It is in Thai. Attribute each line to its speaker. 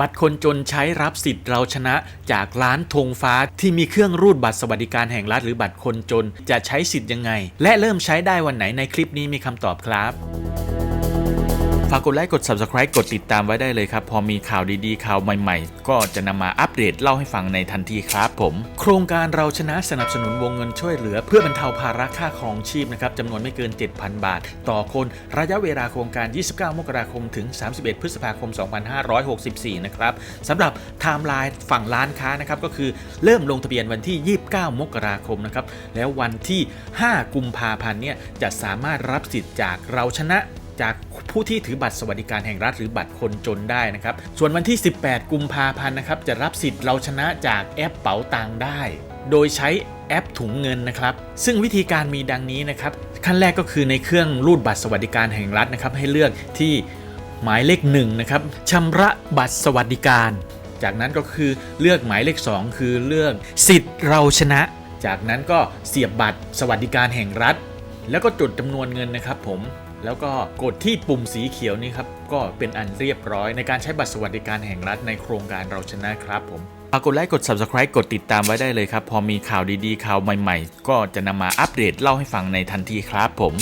Speaker 1: บัตรคนจนใช้รับสิทธิ์เราชนะจากร้านธงฟ้าที่มีเครื่องรูดบัตรสวัสดิการแห่งรัฐหรือบัตรคนจนจะใช้สิทธิ์ยังไง และเริ่มใช้ได้วันไหนในคลิปนี้มีคำตอบครับ ฝากกดไลค์กด Subscribe กดติดตามไว้ได้เลยครับ พอมีข่าวดีๆ ข่าวใหม่ๆ ก็จะนำมาอัปเดตเล่าให้ฟังในทันทีครับผม โครงการเราชนะสนับสนุนวงเงินช่วยเหลือ เพื่อบรรเทาภาระค่าครองชีพนะครับจำนวนไม่เกิน 7,000 บาท ต่อคนระยะเวลาโครงการ 29 มกราคมถึง 31 พฤษภาคม 2564 นะครับสำหรับไทม์ไลน์ฝั่งร้านค้านะครับก็คือเริ่มลงทะเบียนวันที่ 29 มกราคมนะครับแล้ววันที่ 5 กุมภาพันธ์เนี่ยจะสามารถรับสิทธิ์จากเราชนะ จากผู้ที่ถือบัตรสวัสดิการแห่งรัฐหรือบัตรคนจนได้นะครับ ส่วนวันที่ 18 กุมภาพันธ์นะครับจะรับสิทธิ์เราชนะจากแอปเป๋าตังได้ โดยใช้แอปถุงเงินนะครับ ซึ่งวิธีการมีดังนี้นะครับ ขั้นแรกก็คือในเครื่องรูดบัตรสวัสดิการแห่งรัฐนะครับ ให้เลือกที่หมายเลขหนึ่งนะครับชำระบัตรสวัสดิการ จากนั้นก็คือเลือกหมายเลข 2 คือเลือกสิทธิ์เราชนะ จากนั้นก็เสียบบัตรสวัสดิการแห่งรัฐ แล้วก็จดจำนวนเงินนะครับผมแล้วก็กดที่ปุ่มสีเขียวนี่ครับก็เป็นอันเรียบร้อยในการใช้บัตรสวัสดิการแห่งรัฐในโครงการเราชนะครับผมฝากกดไลค์กด Subscribe กดติดตามไว้ได้เลยครับ พอมีข่าวดีๆข่าวใหม่ ๆ ก็จะนำมาอัปเดตเล่าให้ฟังในทันทีครับผม